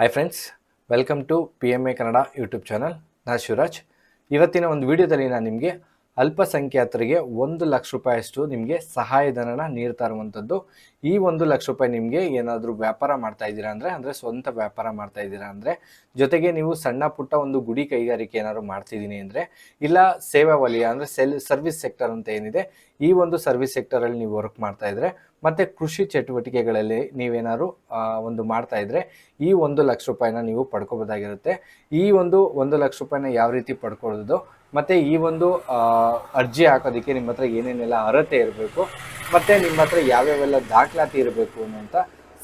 Hi friends welcome to P M A Kannada YouTube channel ನಾ ಶಿವರಾಜ್. ಇವತ್ತಿನ ಒಂದು ವಿಡಿಯೋದಲ್ಲಿ ನಾನು ನಿಮಗೆ ಅಲ್ಪಸಂಖ್ಯಾತರಿಗೆ ಒಂದು ಲಕ್ಷ ರೂಪಾಯಿಯಷ್ಟು ನಿಮಗೆ ಸಹಾಯಧನನ ನೀಡ್ತಾ ಇರುವಂಥದ್ದು ಈ ಒಂದು ಲಕ್ಷ ರೂಪಾಯಿ ನಿಮಗೆ ಏನಾದರೂ ವ್ಯಾಪಾರ ಮಾಡ್ತಾ ಇದ್ದೀರಾ ಅಂದರೆ ಅಂದರೆ ಸ್ವಂತ ವ್ಯಾಪಾರ ಮಾಡ್ತಾ ಇದ್ದೀರಾ ಅಂದರೆ, ಜೊತೆಗೆ ನೀವು ಸಣ್ಣ ಪುಟ್ಟ ಒಂದು ಗುಡಿ ಕೈಗಾರಿಕೆ ಏನಾದ್ರು ಮಾಡ್ತಿದ್ದೀನಿ ಅಂದರೆ, ಇಲ್ಲ ಸೇವಾ ವಲಯ ಅಂದರೆ ಸೆಲ್, ಸರ್ವಿಸ್ ಸೆಕ್ಟರ್ ಅಂತ ಏನಿದೆ, ಈ ಒಂದು ಸರ್ವಿಸ್ ಸೆಕ್ಟರಲ್ಲಿ ನೀವು ವರ್ಕ್ ಮಾಡ್ತಾ ಇದ್ರೆ, ಮತ್ತು ಕೃಷಿ ಚಟುವಟಿಕೆಗಳಲ್ಲಿ ನೀವೇನಾದ್ರು ಒಂದು ಮಾಡ್ತಾ ಇದ್ರೆ, ಈ ಒಂದು ಲಕ್ಷ ರೂಪಾಯಿನ ನೀವು ಪಡ್ಕೋಬೋದಾಗಿರುತ್ತೆ. ಈ ಒಂದು ಒಂದು ಲಕ್ಷ ರೂಪಾಯಿನ ಯಾವ ರೀತಿ ಪಡ್ಕೊಳ್ಳೋದು ಮತ್ತು ಈ ಒಂದು ಅರ್ಜಿ ಹಾಕೋದಕ್ಕೆ ನಿಮ್ಮ ಹತ್ರ ಏನೇನೆಲ್ಲ ಅರ್ಹತೆ ಇರಬೇಕು, ಮತ್ತು ನಿಮ್ಮ ಹತ್ರ ಯಾವ್ಯಾವೆಲ್ಲ ದಾಖಲಾತಿ ಇರಬೇಕು ಅನ್ನೋಂಥ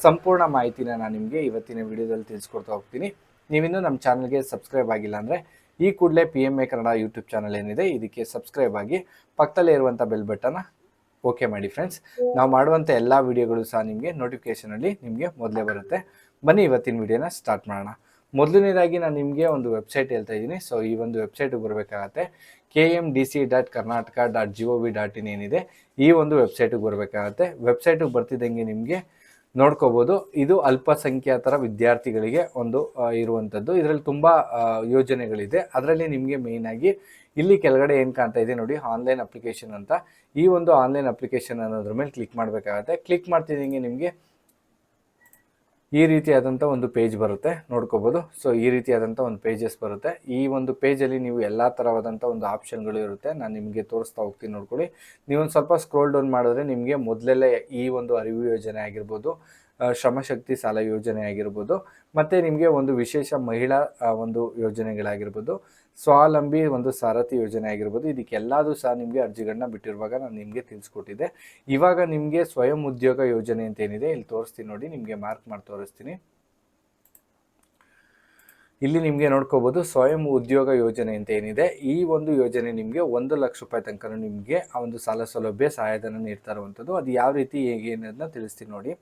ಸಂಪೂರ್ಣ ಮಾಹಿತಿನ ನಾನು ನಿಮಗೆ ಇವತ್ತಿನ ವಿಡಿಯೋದಲ್ಲಿ ತಿಳಿಸ್ಕೊಡ್ತಾ ಹೋಗ್ತೀನಿ. ನೀವಿನ್ನೂ ನಮ್ಮ ಚಾನಲ್ಗೆ ಸಬ್ಸ್ಕ್ರೈಬ್ ಆಗಿಲ್ಲ ಅಂದರೆ ಈ ಕೂಡಲೇ P M A Kannada YouTube channel ಏನಿದೆ, ಇದಕ್ಕೆ ಸಬ್ಸ್ಕ್ರೈಬ್ ಆಗಿ ಪಕ್ಕದಲ್ಲೇ ಇರುವಂಥ ಬೆಲ್ ಬಟನ್ನ ಓಕೆ ಮಾಡಿ ಫ್ರೆಂಡ್ಸ್ ನಾವು ಮಾಡುವಂಥ ಎಲ್ಲ ವಿಡಿಯೋಗಳು ಸಹ ನಿಮಗೆ ನೋಟಿಫಿಕೇಷನಲ್ಲಿ ನಿಮಗೆ ಮೊದಲೇ ಬರುತ್ತೆ. ಬನ್ನಿ ಇವತ್ತಿನ ವಿಡಿಯೋನ ಸ್ಟಾರ್ಟ್ ಮಾಡೋಣ. ಮೊದಲನೇದಾಗಿ ನಾನು ನಿಮಗೆ ಒಂದು ವೆಬ್ಸೈಟ್ ಹೇಳ್ತಾ ಇದ್ದೀನಿ. ಸೊ ಈ ಒಂದು ವೆಬ್ಸೈಟಿಗೆ ಬರಬೇಕಾಗತ್ತೆ. K M D C dot Karnataka dot G O V dot in ಏನಿದೆ. ಈ ಒಂದು ವೆಬ್ಸೈಟಿಗೆ ಬರಬೇಕಾಗತ್ತೆ. ವೆಬ್ಸೈಟಿಗೆ ಬರ್ತಿದ್ದಂಗೆ ನಿಮಗೆ ನೋಡ್ಕೋಬೋದು. ಇದು ಅಲ್ಪಸಂಖ್ಯಾತರ ವಿದ್ಯಾರ್ಥಿಗಳಿಗೆ ಒಂದು ಇರುವಂಥದ್ದು ಇದರಲ್ಲಿ ತುಂಬ ಯೋಜನೆಗಳಿದೆ. ಅದರಲ್ಲಿ ನಿಮಗೆ ಮೇಯ್ನಾಗಿ ಇಲ್ಲಿ ಕೆಳಗಡೆ ಏನು ಕಾಣ್ತಾ ಇದೆ ನೋಡಿ ಆನ್ಲೈನ್ ಅಪ್ಲಿಕೇಶನ್ ಅಂತ. ಈ ಒಂದು ಆನ್ಲೈನ್ ಅಪ್ಲಿಕೇಶನ್ ಅನ್ನೋದ್ರ ಮೇಲೆ ಕ್ಲಿಕ್ ಮಾಡಬೇಕಾಗತ್ತೆ. ಕ್ಲಿಕ್ ಮಾಡ್ತಿದ್ದಂಗೆ ನಿಮಗೆ ಈ ರೀತಿಯಾದಂಥ ಒಂದು ಪೇಜ್ ಬರುತ್ತೆ. ನೋಡ್ಕೋಬೋದು. ಸೊ ಈ ರೀತಿಯಾದಂಥ ಒಂದು ಪೇಜಸ್ ಬರುತ್ತೆ. ಈ ಒಂದು ಪೇಜಲ್ಲಿ ನೀವು ಎಲ್ಲ ಥರವಾದಂಥ ಒಂದು ಆಪ್ಷನ್ಗಳು ಇರುತ್ತೆ. ನಾನು ನಿಮಗೆ ತೋರಿಸ್ತಾ ಹೋಗ್ತೀನಿ ನೋಡ್ಕೊಳ್ಳಿ. ನೀವೊಂದು ಸ್ವಲ್ಪ ಸ್ಕ್ರೋಲ್ ಡೌನ್ ಮಾಡಿದ್ರೆ ನಿಮಗೆ ಮೊದಲೆಲ್ಲೇ ಈ ಒಂದು ಅರಿವು ಯೋಜನೆ ಆಗಿರ್ಬೋದು ಶ್ರಮಶಕ್ತಿ ಸಾಲ ಯೋಜನೆ ಆಗಿರ್ಬೋದು, ಮತ್ತು ನಿಮಗೆ ಒಂದು ವಿಶೇಷ ಮಹಿಳಾ ಒಂದು ಯೋಜನೆಗಳಾಗಿರ್ಬೋದು. ಸ್ವಾವಲಂಬಿ ಒಂದು ಸಾರಥಿ ಯೋಜನೆ ಆಗಿರ್ಬೋದು. ಇದಕ್ಕೆಲ್ಲದೂ ಸಹ ನಿಮಗೆ ಅರ್ಜಿಗಳನ್ನ ಬಿಟ್ಟಿರುವಾಗ ನಾನು ನಿಮಗೆ ತಿಳಿಸ್ಕೊಟ್ಟಿದ್ದೆ. ಇವಾಗ ನಿಮಗೆ ಸ್ವಯಂ ಉದ್ಯೋಗ ಯೋಜನೆ ಅಂತ ಏನಿದೆ ಇಲ್ಲಿ ತೋರಿಸ್ತೀನಿ ನೋಡಿ, ನಿಮಗೆ ಮಾರ್ಕ್ ಮಾಡಿ ತೋರಿಸ್ತೀನಿ. ಇಲ್ಲಿ ನಿಮಗೆ ನೋಡ್ಕೋಬೋದು, ಸ್ವಯಂ ಉದ್ಯೋಗ ಯೋಜನೆ ಅಂತ ಏನಿದೆ ಈ ಒಂದು ಯೋಜನೆ ನಿಮಗೆ ಒಂದು ಲಕ್ಷ ರೂಪಾಯಿ ತನಕ ನಿಮಗೆ ಆ ಒಂದು ಸಾಲ ಸೌಲಭ್ಯ ಸಹಾಯಧನ ನೀಡ್ತಾ ಇರುವಂಥದ್ದು. ಅದು ಯಾವ ರೀತಿ, ಹೇಗೆ ಅನ್ನೋದನ್ನ ತಿಳಿಸ್ತೀನಿ ನೋಡಿ.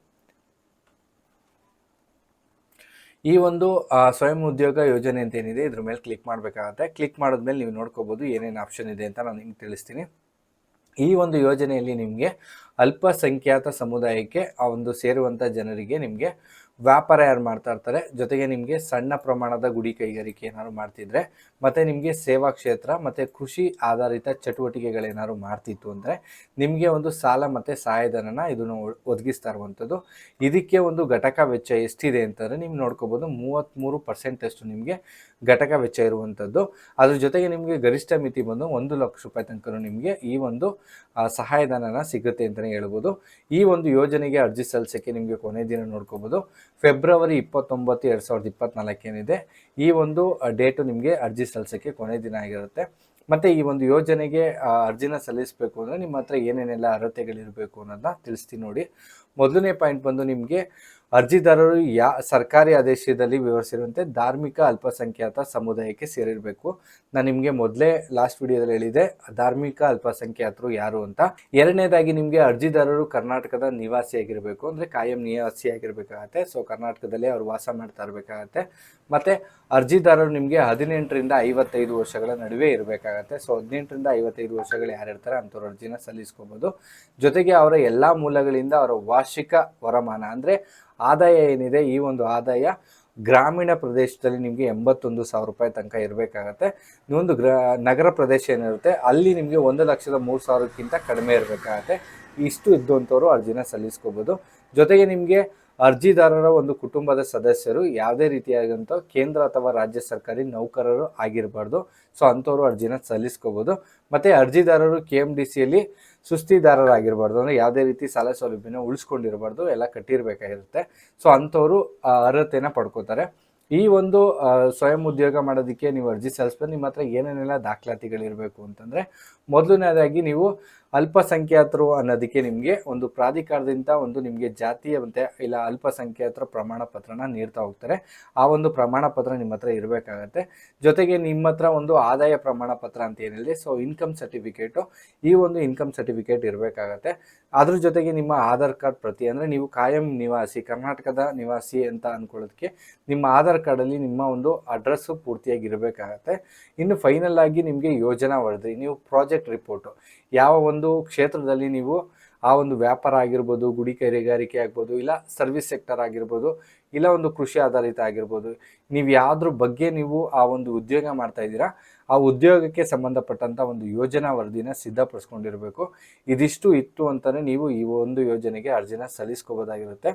ಈ ಒಂದು ಸ್ವಯಂ ಉದ್ಯೋಗ ಯೋಜನೆ ಅಂತ ಏನಿದೆ, ಇದ್ರ ಮೇಲೆ ಕ್ಲಿಕ್ ಮಾಡಬೇಕಾಗತ್ತೆ. ಕ್ಲಿಕ್ ಮಾಡಿದ್ಮೇಲೆ ನೀವು ನೋಡ್ಕೋಬೋದು ಏನೇನು ಆಪ್ಷನ್ ಇದೆ ಅಂತ ನಾನು ನಿಮ್ಗೆ ತಿಳಿಸ್ತೀನಿ. ಈ ಒಂದು ಯೋಜನೆಯಲ್ಲಿ ನಿಮಗೆ ಅಲ್ಪಸಂಖ್ಯಾತ ಸಮುದಾಯಕ್ಕೆ, ಆ ಒಂದು ಸೇರುವಂಥ ಜನರಿಗೆ ನಿಮಗೆ ವ್ಯಾಪಾರ ಯಾರು ಮಾಡ್ತಾ ಇರ್ತಾರೆ, ಜೊತೆಗೆ ನಿಮಗೆ ಸಣ್ಣ ಪ್ರಮಾಣದ ಗುಡಿ ಕೈಗಾರಿಕೆ ಏನಾದ್ರು ಮಾಡ್ತಿದ್ರೆ ಮತ್ತು ನಿಮಗೆ ಸೇವಾ ಕ್ಷೇತ್ರ ಮತ್ತು ಕೃಷಿ ಆಧಾರಿತ ಚಟುವಟಿಕೆಗಳೇನಾದ್ರು ಮಾಡ್ತಿತ್ತು ಅಂದರೆ ನಿಮಗೆ ಒಂದು ಸಾಲ ಮತ್ತು ಸಹಾಯಧನನ ಇದನ್ನು ಒದಗಿಸ್ತಾ ಇರುವಂಥದ್ದು. ಇದಕ್ಕೆ ಒಂದು ಘಟಕ ವೆಚ್ಚ ಎಷ್ಟಿದೆ ಅಂತಂದರೆ ನೀವು ನೋಡ್ಕೋಬೋದು ಮೂವತ್ತ್ಮೂರು ಪರ್ಸೆಂಟಷ್ಟು ನಿಮಗೆ ಘಟಕ ವೆಚ್ಚ ಇರುವಂಥದ್ದು. ಅದ್ರ ಜೊತೆಗೆ ನಿಮಗೆ ಗರಿಷ್ಠ ಮಿತಿ ಬಂದು ಒಂದು ಲಕ್ಷ ರೂಪಾಯಿ ತನಕ ನಿಮಗೆ ಈ ಒಂದು ಸಹಾಯಧನನ ಸಿಗುತ್ತೆ ಅಂತಲೇ ಹೇಳ್ಬೋದು. ಈ ಒಂದು ಯೋಜನೆಗೆ ಅರ್ಜಿ ಸಲ್ಲಿಸೋಕ್ಕೆ ನಿಮಗೆ ಕೊನೆ ದಿನ ನೋಡ್ಕೋಬೋದು. ಫೆಬ್ರವರಿ ಇಪ್ಪತ್ತೊಂಬತ್ತು, ಎರಡು ಸಾವಿರದ ಇಪ್ಪತ್ನಾಲ್ಕೇನಿದೆ. ಈ ಒಂದು ಡೇಟು ನಿಮಗೆ ಅರ್ಜಿ ಸಲ್ಲಿಸೋಕ್ಕೆ ಕೊನೆ ದಿನ ಆಗಿರುತ್ತೆ. ಮತ್ತು ಈ ಒಂದು ಯೋಜನೆಗೆ ಅರ್ಜಿನ ಸಲ್ಲಿಸಬೇಕು ಅಂದರೆ ನಿಮ್ಮ ಹತ್ರ ಏನೇನೆಲ್ಲ ಅರ್ಹತೆಗಳಿರಬೇಕು ಅನ್ನೋದನ್ನ ತಿಳಿಸ್ತೀನಿ ನೋಡಿ. ಮೊದಲನೇ ಪಾಯಿಂಟ್ ಬಂದು ನಿಮಗೆ ಅರ್ಜಿದಾರರು ಯಾ, ಸರ್ಕಾರಿ ಆದೇಶದಲ್ಲಿ ವಿವರಿಸಿರುವಂತೆ ಧಾರ್ಮಿಕ ಅಲ್ಪಸಂಖ್ಯಾತ ಸಮುದಾಯಕ್ಕೆ ಸೇರಿರಬೇಕು. ನಾನು ನಿಮಗೆ ಮೊದಲೇ ಲಾಸ್ಟ್ ವಿಡಿಯೋದಲ್ಲಿ ಹೇಳಿದೆ ಧಾರ್ಮಿಕ ಅಲ್ಪಸಂಖ್ಯಾತರು ಯಾರು ಅಂತ. ಎರಡನೇದಾಗಿ ನಿಮಗೆ ಅರ್ಜಿದಾರರು ಕರ್ನಾಟಕದ ನಿವಾಸಿಯಾಗಿರಬೇಕು ಅಂದರೆ ಕಾಯಂ ನಿವಾಸಿಯಾಗಿರಬೇಕಾಗತ್ತೆ ಸೊ ಕರ್ನಾಟಕದಲ್ಲೇ ಅವರು ವಾಸ ಮಾಡ್ತಾ ಇರಬೇಕಾಗತ್ತೆ. ಮತ್ತು ಅರ್ಜಿದಾರರು ನಿಮಗೆ ಹದಿನೆಂಟರಿಂದ ಐವತ್ತೈದು ವರ್ಷಗಳ ನಡುವೆ ಇರಬೇಕಾಗತ್ತೆ. ಸೊ ಹದಿನೆಂಟರಿಂದ ಐವತ್ತೈದು ವರ್ಷಗಳು ಯಾರಿರ್ತಾರೆ ಅಂಥವ್ರ ಅರ್ಜಿನ ಸಲ್ಲಿಸ್ಕೋಬೋದು. ಜೊತೆಗೆ ಅವರ ಎಲ್ಲ ಮೂಲಗಳಿಂದ ಅವರ ವಾರ್ಷಿಕ ವರಮಾನ, ಅಂದರೆ ಆದಾಯ ಏನಿದೆ, ಈ ಒಂದು ಆದಾಯ ಗ್ರಾಮೀಣ ಪ್ರದೇಶದಲ್ಲಿ ನಿಮಗೆ ಎಂಬತ್ತೊಂದು ಸಾವಿರ ರೂಪಾಯಿ ತನಕ ಇರಬೇಕಾಗತ್ತೆ. ಇನ್ನೊಂದು ಗ್ರ, ನಗರ ಪ್ರದೇಶ ಏನಿರುತ್ತೆ, ಅಲ್ಲಿ ನಿಮಗೆ ಒಂದು ಲಕ್ಷದ ಮೂರು ಸಾವಿರಕ್ಕಿಂತ ಕಡಿಮೆ ಇರಬೇಕಾಗತ್ತೆ. ಇಷ್ಟು ಇದ್ದಂಥವ್ರು ಅರ್ಜಿನ ಸಲ್ಲಿಸ್ಕೋಬೋದು. ಜೊತೆಗೆ ನಿಮಗೆ ಅರ್ಜಿದಾರರ ಒಂದು ಕುಟುಂಬದ ಸದಸ್ಯರು ಯಾವುದೇ ರೀತಿಯಾದಂಥ ಕೇಂದ್ರ ಅಥವಾ ರಾಜ್ಯ ಸರ್ಕಾರಿ ನೌಕರರು ಆಗಿರಬಾರ್ದು. ಸೊ, ಅಂಥವ್ರು ಅರ್ಜಿನ ಸಲ್ಲಿಸ್ಕೋಬೋದು. ಮತ್ತು ಅರ್ಜಿದಾರರು ಕೆ ಎಂ ಡಿ ಸಿಯಲ್ಲಿ ಸುಸ್ತಿದಾರರಾಗಿರಬಾರ್ದು. ಅಂದರೆ ಯಾವುದೇ ರೀತಿ ಸಾಲ ಸೌಲಭ್ಯನ ಉಳಿಸ್ಕೊಂಡಿರಬಾರ್ದು. ಎಲ್ಲ ಕಟ್ಟಿರಬೇಕಾಗಿರುತ್ತೆ. ಸೊ, ಅಂಥವ್ರು ಅರ್ಹತೆನ ಪಡ್ಕೋತಾರೆ. ಈ ಒಂದು ಸ್ವಯಂ ಉದ್ಯೋಗ ಮಾಡೋದಕ್ಕೆ ನೀವು ಅರ್ಜಿ ಸಲ್ಲಿಸ್ಬೇಕು ನಿಮ್ಮ ಹತ್ರ ಏನೇನೆಲ್ಲ ದಾಖಲಾತಿಗಳಿರಬೇಕು ಅಂತಂದರೆ, ಮೊದಲನೇದಾಗಿ ನೀವು ಅಲ್ಪಸಂಖ್ಯಾತರು ಅನ್ನೋದಕ್ಕೆ ನಿಮಗೆ ಒಂದು ಪ್ರಾಧಿಕಾರದಿಂದ ಒಂದು ನಿಮಗೆ ಜಾತಿಯ ಮತ್ತೆ ಇಲ್ಲ ಅಲ್ಪಸಂಖ್ಯಾತರ ಪ್ರಮಾಣ ಪತ್ರನ ನೀಡ್ತಾ ಹೋಗ್ತಾರೆ. ಆ ಒಂದು ಪ್ರಮಾಣ ಪತ್ರ ನಿಮ್ಮ ಹತ್ರ ಇರಬೇಕಾಗತ್ತೆ. ಜೊತೆಗೆ ನಿಮ್ಮ ಹತ್ರ ಒಂದು ಆದಾಯ ಪ್ರಮಾಣ ಪತ್ರ ಅಂತ ಏನಿದೆ ಸೊ ಇನ್ಕಮ್ ಸರ್ಟಿಫಿಕೇಟು ಈ ಒಂದು ಇನ್ಕಮ್ ಸರ್ಟಿಫಿಕೇಟ್ ಇರಬೇಕಾಗತ್ತೆ. ಅದ್ರ ಜೊತೆಗೆ ನಿಮ್ಮ ಆಧಾರ್ ಕಾರ್ಡ್ ಪ್ರತಿ, ಅಂದರೆ ನೀವು ಕಾಯಂ ನಿವಾಸಿ, ಕರ್ನಾಟಕದ ನಿವಾಸಿ ಅಂತ ಅಂದ್ಕೊಳ್ಳೋದಕ್ಕೆ ನಿಮ್ಮ ಆಧಾರ್ ಕಾರ್ಡಲ್ಲಿ ನಿಮ್ಮ ಒಂದು ಅಡ್ರೆಸ್ಸು ಪೂರ್ತಿಯಾಗಿ ಇರಬೇಕಾಗತ್ತೆ ಇನ್ನು ಫೈನಲ್ ಆಗಿ ನಿಮಗೆ ಯೋಜನಾ ವರದಿ, ನೀವು ಪ್ರಾಜೆಕ್ಟ್ ರಿಪೋರ್ಟು ಯಾವ ಒಂದು ಕ್ಷೇತ್ರದಲ್ಲಿ ನೀವು ಆ ಒಂದು ವ್ಯಾಪಾರ ಆಗಿರ್ಬೋದು, ಗುಡಿ ಕೈಗಾರಿಕೆ ಆಗ್ಬೋದು, ಇಲ್ಲ ಸರ್ವಿಸ್ ಸೆಕ್ಟರ್ ಆಗಿರ್ಬೋದು, ಇಲ್ಲ ಒಂದು ಕೃಷಿ ಆಧಾರಿತ ಆಗಿರ್ಬೋದು, ನೀವು ಯಾವುದ್ರ ಬಗ್ಗೆ ನೀವು ಆ ಒಂದು ಉದ್ಯೋಗ ಮಾಡ್ತಾ ಇದ್ದೀರಾ, ಆ ಉದ್ಯೋಗಕ್ಕೆ ಸಂಬಂಧಪಟ್ಟಂಥ ಒಂದು ಯೋಜನಾ ವರದಿನ ಸಿದ್ಧಪಡಿಸ್ಕೊಂಡಿರಬೇಕು. ಇದಿಷ್ಟು ಇತ್ತು ಅಂತಲೇ ನೀವು ಈ ಒಂದು ಯೋಜನೆಗೆ ಅರ್ಜಿನ ಸಲ್ಲಿಸ್ಕೋಬೋದಾಗಿರುತ್ತೆ.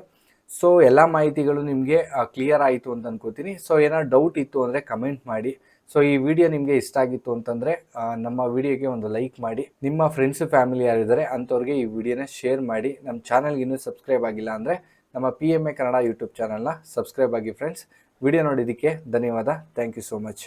ಸೊ ಎಲ್ಲ ಮಾಹಿತಿಗಳು ನಿಮಗೆ ಕ್ಲಿಯರ್ ಆಯಿತು ಅಂತ ಅನ್ಕೋತೀನಿ. ಸೊ ಏನಾದ್ರು ಡೌಟ್ ಇತ್ತು ಅಂದರೆ ಕಮೆಂಟ್ ಮಾಡಿ. ಸೊ ಈ ವಿಡಿಯೋ ನಿಮಗೆ ಇಷ್ಟ ಆಗಿತ್ತು ಅಂತಂದರೆ ನಮ್ಮ ವಿಡಿಯೋಗೆ ಒಂದು ಲೈಕ್ ಮಾಡಿ. ನಿಮ್ಮ ಫ್ರೆಂಡ್ಸು ಫ್ಯಾಮಿಲಿ ಯಾರಿದ್ದಾರೆ, ಅಂಥವ್ರಿಗೆ ಈ ವಿಡಿಯೋನ ಶೇರ್ ಮಾಡಿ. ನಮ್ಮ ಚಾನಲ್ಗೆ ಇನ್ನೂ ಸಬ್ಸ್ಕ್ರೈಬ್ ಆಗಿಲ್ಲ ಅಂದರೆ ನಮ್ಮ P M A Kannada YouTube ಚಾನಲ್ನ ಸಬ್ಸ್ಕ್ರೈಬ್ ಆಗಿ ಫ್ರೆಂಡ್ಸ್ ವಿಡಿಯೋ ನೋಡಿದ್ದಕ್ಕೆ ಧನ್ಯವಾದ. Thank you so much